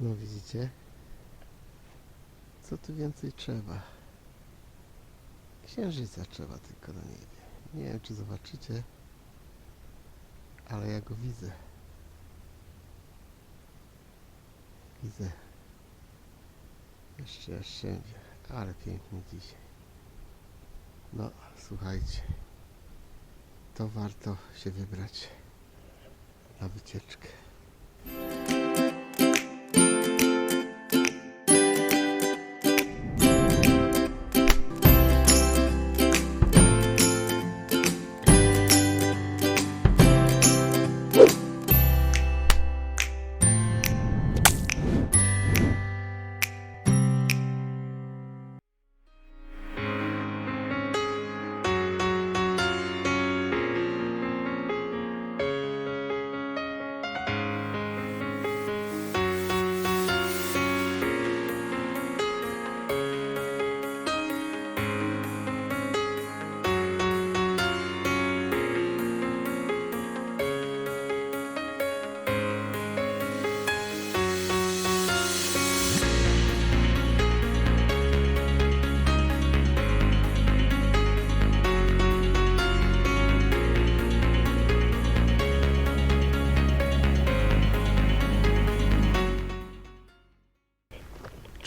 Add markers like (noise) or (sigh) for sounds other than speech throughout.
No widzicie? Co tu więcej trzeba? Księżyca trzeba tylko na niebie. Nie wiem czy zobaczycie, ale ja go widzę. Widzę. Jeszcze aż siędzie, ale pięknie dzisiaj. No, słuchajcie. To warto się wybrać na wycieczkę.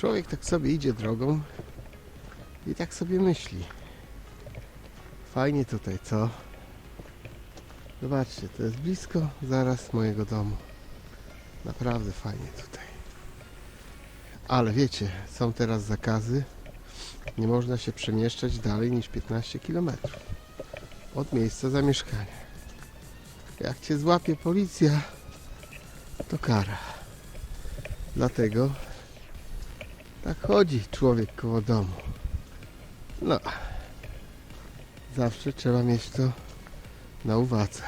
Człowiek tak sobie idzie drogą i tak sobie myśli. Fajnie tutaj, co? Zobaczcie, to jest blisko zaraz mojego domu. Naprawdę fajnie tutaj. Ale wiecie, są teraz zakazy. Nie można się przemieszczać dalej niż 15 km od miejsca zamieszkania. Jak cię złapie policja, to kara. Dlatego tak chodzi człowiek koło domu. No, zawsze trzeba mieć to na uwadze.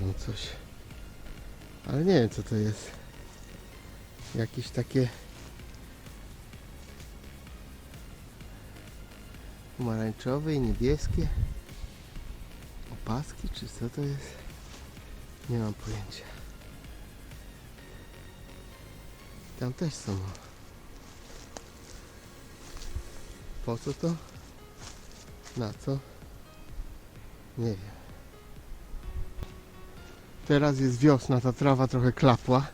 No coś, ale nie wiem co to jest. Jakieś takie pomarańczowe i niebieskie opaski, czy co to jest? Nie mam pojęcia. Tam też są. Po co to? Na co? Nie wiem. Teraz jest wiosna, ta trawa trochę klapła.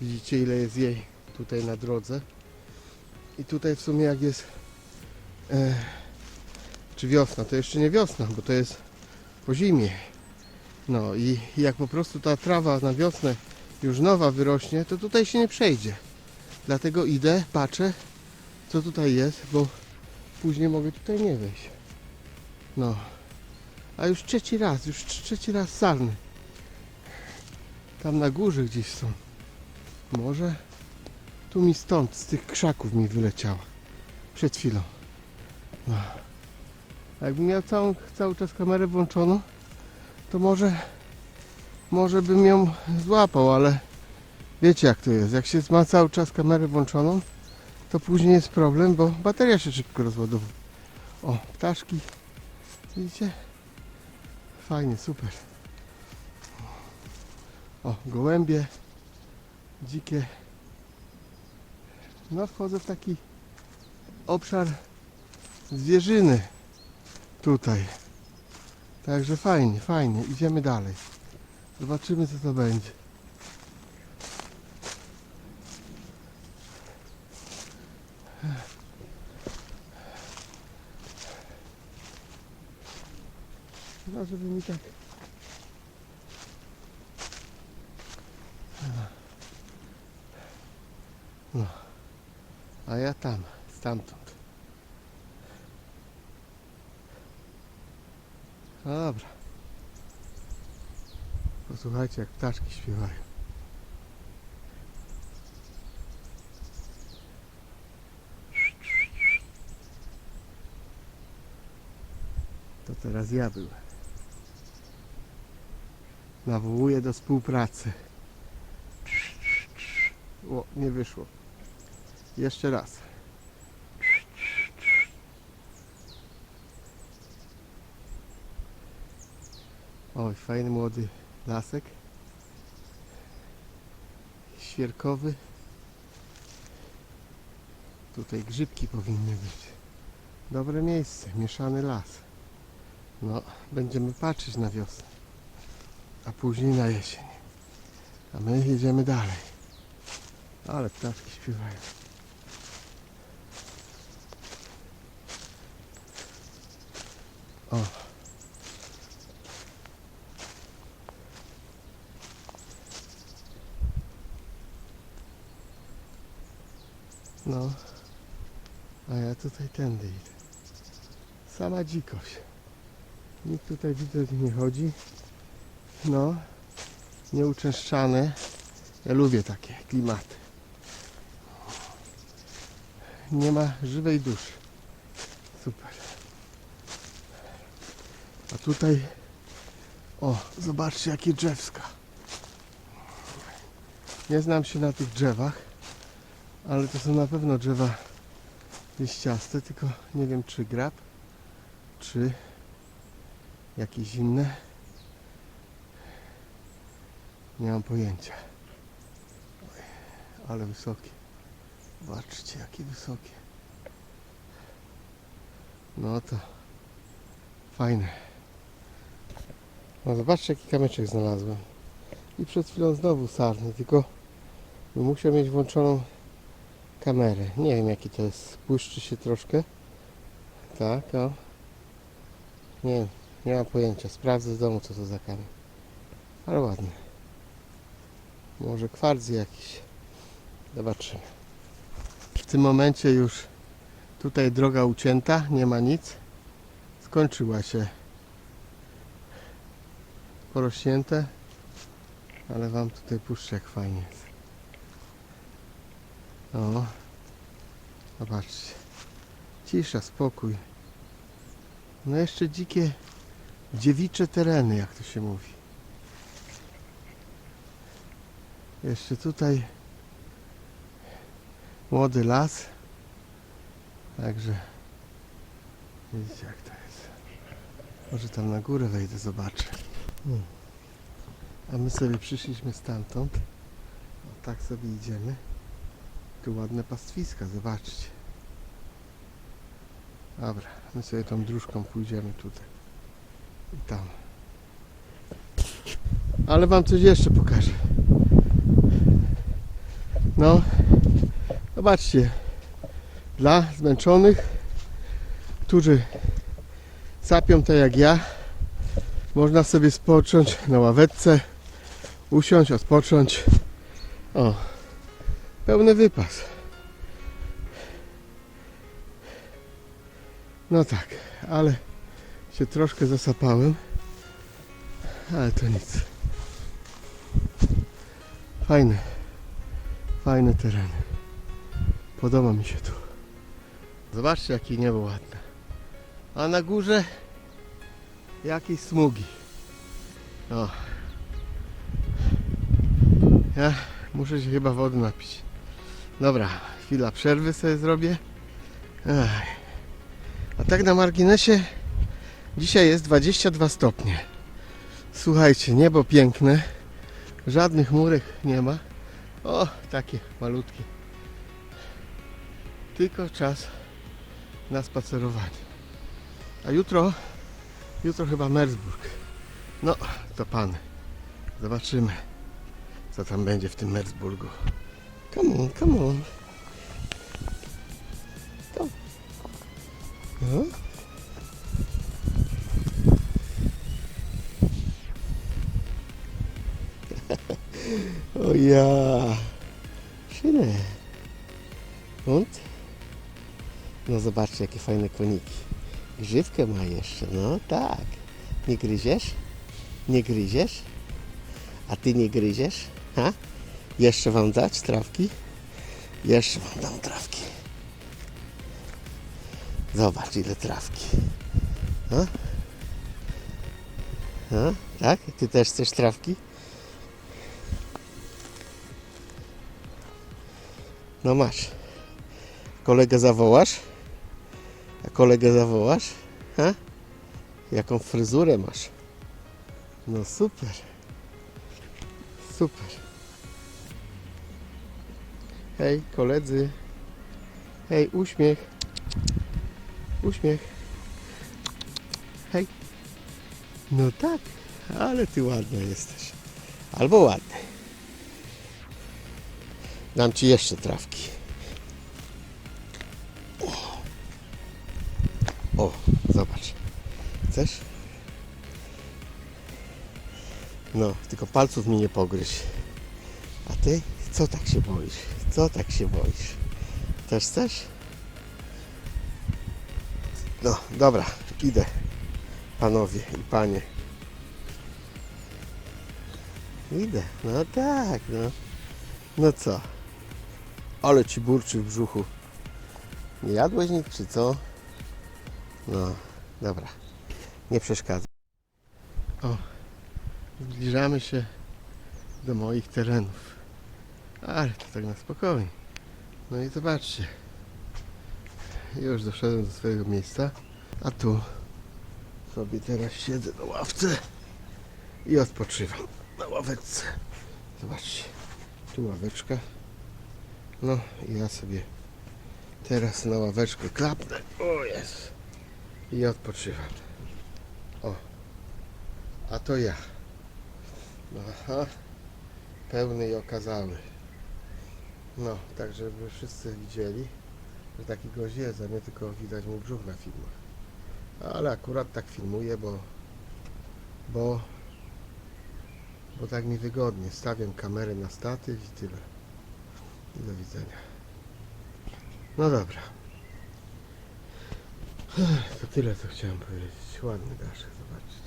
Widzicie ile jest jej tutaj na drodze. I tutaj w sumie jak jest e, czy wiosna, to jeszcze nie wiosna, bo to jest po zimie. No i jak po prostu ta trawa na wiosnę już nowa wyrośnie, to tutaj się nie przejdzie. Dlatego idę, patrzę, co tutaj jest, bo później mogę tutaj nie wejść. No. A już trzeci raz, już trzeci raz sarny. Tam na górze gdzieś są. Może tu mi stąd, z tych krzaków mi wyleciała. Przed chwilą. No. A Jakbym miał całą, cały czas kamerę włączoną, to może może bym ją złapał, ale wiecie jak to jest. Jak się ma cały czas kamerę włączoną, to później jest problem, bo bateria się szybko rozładowuje. O, ptaszki. Widzicie? Fajnie, super. O, gołębie. Dzikie. No, wchodzę w taki obszar zwierzyny tutaj. Także fajnie, fajnie. Idziemy dalej. Zobaczymy co to będzie. Żeby mi tak... No. A ja tam, stamtąd. Dobra. Posłuchajcie jak ptaszki śpiewają. To teraz ja byłem. Nawołuję do współpracy. O, nie wyszło. Jeszcze raz. Oj, fajny młody lasek. świerkowy. Tutaj grzybki powinny być. Dobre miejsce, mieszany las. No, będziemy patrzeć na wiosnę, a później na jesień. A my jedziemy dalej. Ale ptaszki śpiewają. O. No, a ja tutaj tędy idę. Sama dzikość. Nikt tutaj widzę nie chodzi. No, nieuczęszczane. Ja lubię takie klimaty. Nie ma żywej duszy. Super. A tutaj, o, zobaczcie jakie drzewska. Nie znam się na tych drzewach, ale to są na pewno drzewa liściaste, tylko nie wiem czy grab, czy jakieś inne. Nie mam pojęcia. Oj, ale wysokie. Zobaczcie, jakie wysokie. No to fajne. No zobaczcie, jaki kamyczek znalazłem. I przed chwilą znowu sarny, tylko musiał mieć włączoną kamerę. Nie wiem, jaki to jest. Błyszczy się troszkę. Tak, o. Nie wiem, nie mam pojęcia. Sprawdzę z domu, co to za kamień. Ale ładny. Może kwarc jakiś. Zobaczymy. W tym momencie już tutaj droga ucięta, nie ma nic. Skończyła się porośnięte, ale wam tutaj puszczę jak fajnie jest. O, zobaczcie. Cisza, spokój. No jeszcze dzikie, dziewicze tereny, jak to się mówi. Jeszcze tutaj młody las. Także widzicie jak to jest. Może tam na górę wejdę, zobaczę. Hmm. A my sobie przyszliśmy stamtąd. O, tak sobie idziemy. Tu ładne pastwiska, zobaczcie. Dobra, my sobie tą dróżką pójdziemy tutaj. I tam. Ale wam coś jeszcze pokażę. No, zobaczcie. Dla zmęczonych, którzy sapią tak jak ja, można sobie spocząć na ławeczce, usiąść, odpocząć. O, pełny wypas. No tak, ale się troszkę zasapałem, ale to nic. Fajne, fajne tereny. Podoba mi się tu. Zobaczcie jakie niebo ładne. A na górze jakieś smugi. O. Ja muszę się chyba wody napić. Dobra, chwila przerwy sobie zrobię. A tak na marginesie dzisiaj jest 22 stopnie. Słuchajcie, niebo piękne. Żadnych chmurek nie ma. O, takie malutkie. Tylko czas na spacerowanie. A jutro, jutro chyba Merzburg. No, to pan. Zobaczymy, co tam będzie w tym Merzburgu. Come on, come on. Come. No. (laughs) o ja. No zobaczcie, jakie fajne koniki. Grzywkę ma jeszcze, no tak. Nie gryziesz? Nie gryziesz? A ty nie gryziesz? Ha? Jeszcze wam dać trawki? Jeszcze wam dam trawki. Zobacz ile trawki. No? No, tak? Ty też chcesz trawki? No masz. Kolegę zawołasz? Kolegę zawołasz? Ha? Jaką fryzurę masz? No super. Super. Hej, koledzy. Hej, uśmiech. Uśmiech. Hej. No tak, ale ty ładna jesteś. Albo ładny. Dam ci jeszcze trawki. Chcesz? No, tylko palców mi nie pogryź. A ty? Co tak się boisz? Co tak się boisz? Też chcesz? No, dobra, idę. Panowie i panie. Idę, no tak, no. No co? Ale ci burczy w brzuchu. Nie jadłeś nic, czy co? No, dobra. Nie przeszkadza. O, zbliżamy się do moich terenów. Ale to tak na spokojnie. No i zobaczcie. Już doszedłem do swojego miejsca. A tu sobie teraz siedzę na ławce i odpoczywam na ławeczce. Zobaczcie. Tu ławeczka. No i ja sobie teraz na ławeczkę klapnę. O jest. I odpoczywam. A to ja. Aha. Pełny i okazały. No, tak żeby wszyscy widzieli, że taki gość jest, a nie tylko widać mu brzuch na filmach. Ale akurat tak filmuję, bo bo bo tak mi wygodnie. Stawiam kamerę na statyw i tyle. I do widzenia. No dobra. To tyle, co chciałem powiedzieć. Ładny daszek, zobaczcie.